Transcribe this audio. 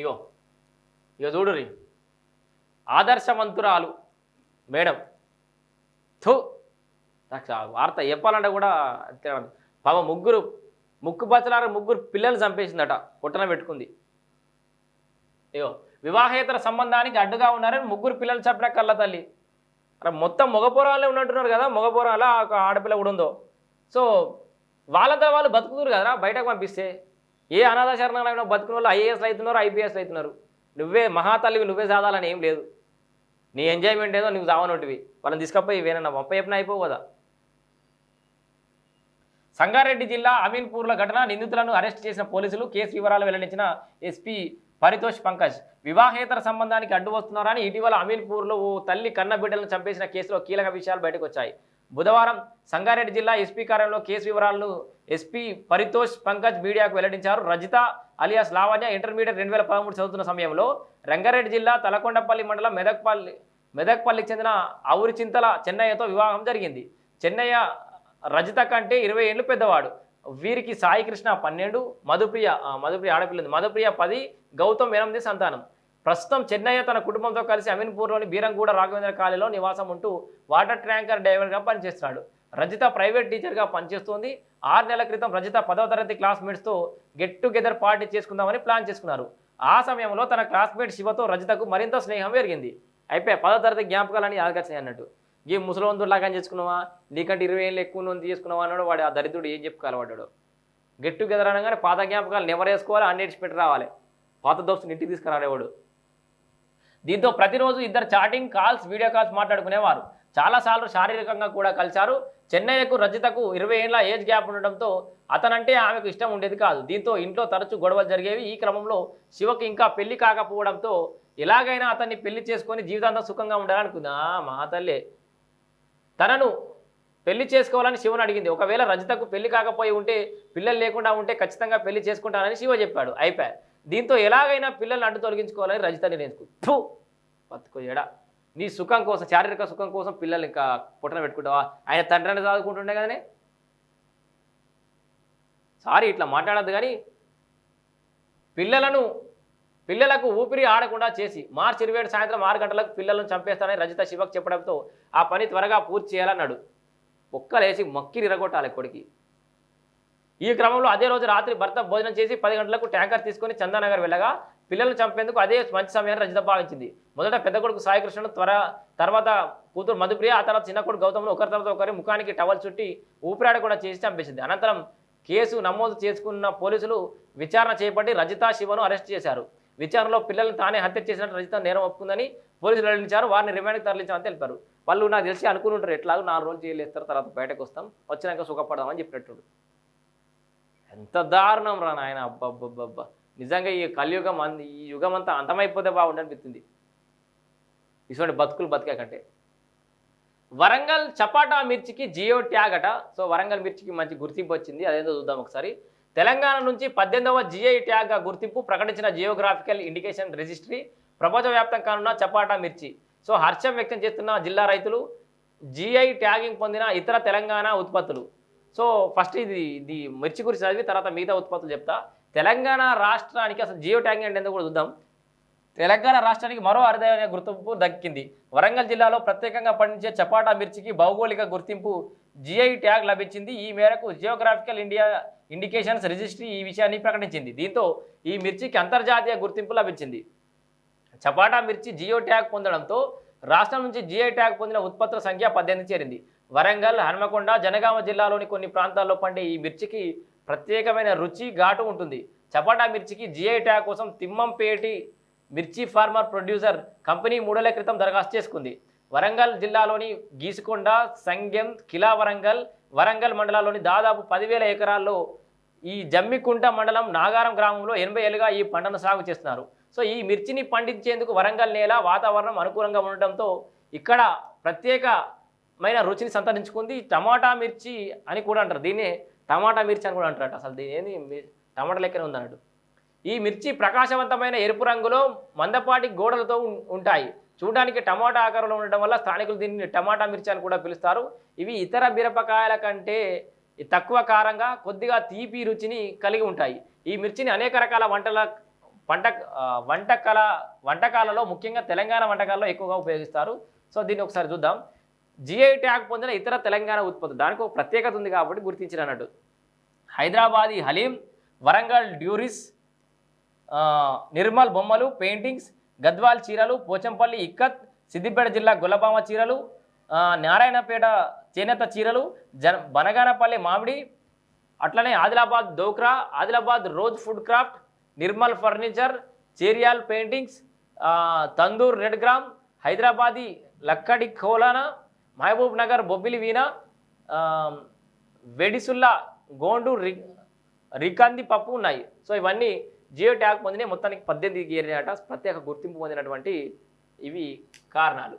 ఇగో ఇక చూడురి ఆదర్శవంతురాలు మేడం. థూ నాకు వార్త చెప్పాలంటే కూడా పాప ముగ్గురు ముక్కు బచ్చలారు ముగ్గురు పిల్లలు చంపేసిందట పుట్టన పెట్టుకుంది. ఇగో వివాహేతర సంబంధానికి అడ్డుగా ఉన్నారని ముగ్గురు పిల్లలు చంపిన కళ్ళ తల్లి. అరే మొత్తం మగపోరాలే ఉన్నట్టున్నారు కదా మగపోరాల ఒక ఆడపిల్ల కూడా ఉందో. సో వాళ్ళతో వాళ్ళు బతుకుతురు కదరా బయటకు పంపిస్తే? ఏ అనాథ శరణాలయంలో బతుకున్న వాళ్ళు ఐఏఎస్లు అవుతున్నారు ఐపీఎస్లు అవుతున్నారు. నువ్వే మహాతల్లివి నువ్వే సాధాలని ఏం లేదు. నీ ఎంజాయ్మెంట్ ఏదో నువ్వు చావనొట్టివి వాళ్ళని తీసుకపోయి వేనన్నా పంప చెప్పిన అయిపోదా సంగారెడ్డి జిల్లా అమీన్పూర్ల ఘటన నిందితులను అరెస్ట్ చేసిన పోలీసులు కేసు వివరాలు వెల్లడించిన ఎస్పీ పరితోష్ పంకజ్. వివాహేతర సంబంధానికి అడ్డు వస్తున్నారని ఇటీవల అమీన్పూర్లో ఓ తల్లి కన్న బిడ్డలను చంపేసిన కేసులో కీలక విషయాలు బయటకు వచ్చాయి బుధవారం సంగారెడ్డి జిల్లా ఎస్పీ కార్యాలయంలో కేసు వివరాలను ఎస్పీ పరితోష్ పంకజ్ మీడియాకు వెల్లడించారు. రజిత అలియాస్ లావణ్య ఇంటర్మీడియట్ రెండు వేల పదమూడు చదువుతున్న సమయంలో రంగారెడ్డి జిల్లా తలకొండపల్లి మండలం మెదక్పల్లి మెదక్పల్లికి చెందిన ఆవురి చింతల చెన్నయ్యతో వివాహం జరిగింది. చెన్నయ్య రజిత కంటే ఇరవై ఏళ్ళు పెద్దవాడు. వీరికి సాయి కృష్ణ పన్నెండు మధుప్రియ మధుప్రియ ఆడపిల్లంది మధుప్రియ పది గౌతమ్ ఎనిమిది సంతానం. ప్రస్తుతం చెన్నయ్య తన కుటుంబంతో కలిసి అమీన్పూర్లోని బీరంగూడ రాఘవేంద్ర కాలనీలో నివాసం ఉంటూ వాటర్ ట్యాంకర్ డ్రైవర్గా పనిచేస్తున్నాడు. రజిత ప్రైవేట్ టీచర్గా పనిచేస్తోంది. ఆరు నెలల క్రితం రజిత పదవ తరగతి క్లాస్మేట్స్తో గెట్ టుగెదర్ పార్టీ చేసుకుందామని ప్లాన్ చేసుకున్నారు. ఆ సమయంలో తన క్లాస్మేట్ శివతో రజితకు మరింత స్నేహం పెరిగింది అయిపోయి పదవ తరగతి జ్ఞాపకాలని యాదకొచ్చాయి అన్నట్టు. ఈ ముసలోందుడు లాగా చేసుకున్నావా? నీకంటే ఇరవై ఏళ్ళు ఎక్కువ నుండి తీసుకున్నావా అన్నాడు. వాడు ఆ దరిద్రుడు ఏం చెప్పుకోవాలి వాడు గెట్ టుగెదర్ అనగానే పాత జ్ఞాపకాలు నెవరు వేసుకోవాలి అన్నిటి పెట్టి రావాలి. పాత దోస్తుని ఇంటికి తీసుకురాలేవాడు దీంతో ప్రతిరోజు ఇద్దరు చాటింగ్ కాల్స్ వీడియో కాల్స్ మాట్లాడుకునేవారు. చాలాసార్లు శారీరకంగా కూడా కలిశారు. చెన్నయ్యకు రజితకు ఇరవై ఏళ్ళ ఏజ్ గ్యాప్ ఉండడంతో అతనంటే ఆమెకు ఇష్టం ఉండేది కాదు. దీంతో ఇంట్లో తరచూ గొడవలు జరిగేవి. ఈ క్రమంలో శివకు ఇంకా పెళ్ళి కాకపోవడంతో ఎలాగైనా అతన్ని పెళ్ళి చేసుకొని జీవితాంతం సుఖంగా ఉండాలనుకుందా. మా తల్లే. తనను పెళ్ళి చేసుకోవాలని శివను అడిగింది. ఒకవేళ రజితకు పెళ్ళి కాకపోయి ఉంటే పిల్లలు లేకుండా ఉంటే ఖచ్చితంగా పెళ్ళి చేసుకుంటానని శివ చెప్పాడు. అయిపోయారు దీంతో ఎలాగైనా పిల్లల్ని అడ్డు తొలగించుకోవాలని రజిత నిర్ణయించుకు బతుకు ఎడా నీ సుఖం కోసం శారీరక సుఖం కోసం పిల్లల్ని ఇంకా పుట్టన పెట్టుకుంటావా? ఆయన తండ్రిని చదువుకుంటుండే కదనే. సారీ ఇట్లా మాట్లాడద్దు కానీ పిల్లలను పిల్లలకు ఊపిరి ఆడకుండా చేసి మార్చి ఇరవై ఏడు సాయంత్రం ఆరు గంటలకు పిల్లలను చంపేస్తానని రజిత శివకు చెప్పడంతో ఆ పని త్వరగా పూర్తి చేయాలన్నాడు. ఒక్కలేసి మక్కిరిరగొట్టాలి కొడుకి. ఈ క్రమంలో అదే రోజు రాత్రి భర్త భోజనం చేసి పది గంటలకు ట్యాంకర్ తీసుకొని చందానగర్ వెళ్ళగా పిల్లలను చంపేందుకు అదే మంచి సమయాన్ని రజిత భావించింది. మొదట పెద్ద కొడుకు సాయికృష్ణుడు త్వర తర్వాత కూతురు మధుప్రియ ఆ తర్వాత చిన్న కొడుకు గౌతమ్ను ఒకరి తర్వాత ఒకరి ముఖానికి టవల్ చుట్టి ఊపిరాడ కూడా చేసి చంపేసింది. అనంతరం కేసు నమోదు చేసుకున్న పోలీసులు విచారణ చేపట్టి రజిత శివను అరెస్ట్ చేశారు. విచారణలో పిల్లలను తానే హత్య చేసినట్టు రజిత నేరం ఒప్పుకుందని పోలీసులు వెల్లడించారు. వారిని రిమాండ్కి తరలించామని తెలిపారు. వాళ్ళు నాకు తెలిసి అనుకుని ఉంటారు. ఎట్లాగో నాలుగు రోజులు జైలు వేస్తారు. తర్వాత బయటకు వస్తాం. వచ్చినాక సుఖపడదామని చెప్పినట్టు ఎంత దారుణం రా నాయన. అబ్బబ్బబ్బబ్బా. నిజంగా ఈ కలియుగం అంది ఈ యుగం అంతా అంతమైపోతే బాగుండనిపిస్తుంది ఇటువంటి బతుకులు బతికాకంటే. వరంగల్ చపాటా మిర్చికి జియో ట్యాగ్ అట సో వరంగల్ మిర్చికి మంచి గుర్తింపు వచ్చింది. అదేందో చూద్దాం ఒకసారి. తెలంగాణ నుంచి పద్దెనిమిదవ జిఐ ట్యాగ్గా గుర్తింపు ప్రకటించిన జియోగ్రాఫికల్ ఇండికేషన్ రిజిస్ట్రీ ప్రపంచవ్యాప్తం కానున్న చపాటా మిర్చి. సో హర్షం వ్యక్తం చేస్తున్న జిల్లా రైతులు జిఐ ట్యాగింగ్ పొందిన ఇతర తెలంగాణ ఉత్పత్తులు. సో ఫస్ట్ ఇది ఇది మిర్చి గురించి చదివి తర్వాత మిగతా ఉత్పత్తులు చెప్తా. తెలంగాణ రాష్ట్రానికి అసలు జియో ట్యాగింగ్ అంటే కూడా చూద్దాం. తెలంగాణ రాష్ట్రానికి మరో అరుదైన గుర్తింపు దక్కింది. వరంగల్ జిల్లాలో ప్రత్యేకంగా పండించే చపాటా మిర్చికి భౌగోళిక గుర్తింపు జిఐ ట్యాగ్ లభించింది. ఈ మేరకు జియోగ్రాఫికల్ ఇండియా ఇండికేషన్స్ రిజిస్ట్రీ ఈ విషయాన్ని ప్రకటించింది. దీంతో ఈ మిర్చికి అంతర్జాతీయ గుర్తింపు లభించింది. చపాటా మిర్చి జియో ట్యాగ్ పొందడంతో రాష్ట్రం నుంచి జిఐ ట్యాగ్ పొందిన ఉత్పత్తుల సంఖ్య పద్దెనిమిది చేరింది. వరంగల్ హన్మకొండ జనగామ జిల్లాలోని కొన్ని ప్రాంతాల్లో పండే ఈ మిర్చికి ప్రత్యేకమైన రుచి ఘాటు ఉంటుంది. చపాటా మిర్చికి జిఐ ట్యాగ్ కోసం తిమ్మంపేటి మిర్చి ఫార్మర్ ప్రొడ్యూసర్ కంపెనీ మూడేళ్ళ క్రితం దరఖాస్తు చేసుకుంది. వరంగల్ జిల్లాలోని గీసుకొండ సంగెం కిలా వరంగల్ వరంగల్ మండలాల్లోని దాదాపు పదివేల ఎకరాల్లో ఈ జమ్మికుంట మండలం నాగారం గ్రామంలో ఎనభై ఏళ్ళుగా ఈ పంటను సాగు చేస్తున్నారు. సో ఈ మిర్చిని పండించేందుకు వరంగల్ నేల వాతావరణం అనుకూలంగా ఉండటంతో ఇక్కడ ప్రత్యేక మైన రుచిని సంతరించుకుంది. టమాటా మిర్చి అని కూడా అంటారు. దీన్నే టమాటా మిర్చి అని కూడా అంటారట. అసలు దీని ఏంది? టమాటా లెక్కనే ఉంది అన్నట్టు ఈ మిర్చి ప్రకాశవంతమైన ఎరుపు రంగులో మందపాటి గోడలతో ఉంటాయి. చూడడానికి టమాటా ఆకారంలో ఉండటం వల్ల స్థానికులు దీన్ని టమాటా మిర్చి అని కూడా పిలుస్తారు. ఇవి ఇతర మిరపకాయల కంటే తక్కువ కారంగా కొద్దిగా తీపి రుచిని కలిగి ఉంటాయి. ఈ మిర్చిని అనేక రకాల వంటల వంట వంటకాల వంటకాలలో ముఖ్యంగా తెలంగాణ వంటకాల్లో ఎక్కువగా ఉపయోగిస్తారు. సో దీన్ని ఒకసారి చూద్దాం. జిఐ ట్యాగ్ పొందిన ఇతర తెలంగాణ ఉత్పత్తులు. దానికి ఒక ప్రత్యేకత ఉంది కాబట్టి గుర్తించిన అన్నట్టు. హైదరాబాదీ హలీం వరంగల్ డ్యూరిస్ నిర్మల్ బొమ్మలు పెయింటింగ్స్ గద్వాల్ చీరలు పోచంపల్లి ఇక్కత్ సిద్దిపేట జిల్లా గులబామ చీరలు నారాయణపేట చేనేత చీరలు జన బనగానపల్లి మామిడి అట్లనే Adilabad Dokra Adilabad rosewood craft Nirmal furniture Cheriyal paintings Tandur red gram Hyderabadi లక్కడి కోలానా మహబూబ్ నగర్ బొబ్బిలి వీణ ఆ, వెడిసుల్లా గోండు రి రికంది పప్పు ఉన్నాయి. సో ఇవన్నీ జియో ట్యాగ్ పొందిన మొత్తానికి పద్దెనిమిది గేరినట ప్రత్యేక గుర్తింపు పొందినటువంటి ఇవి కారణాలు.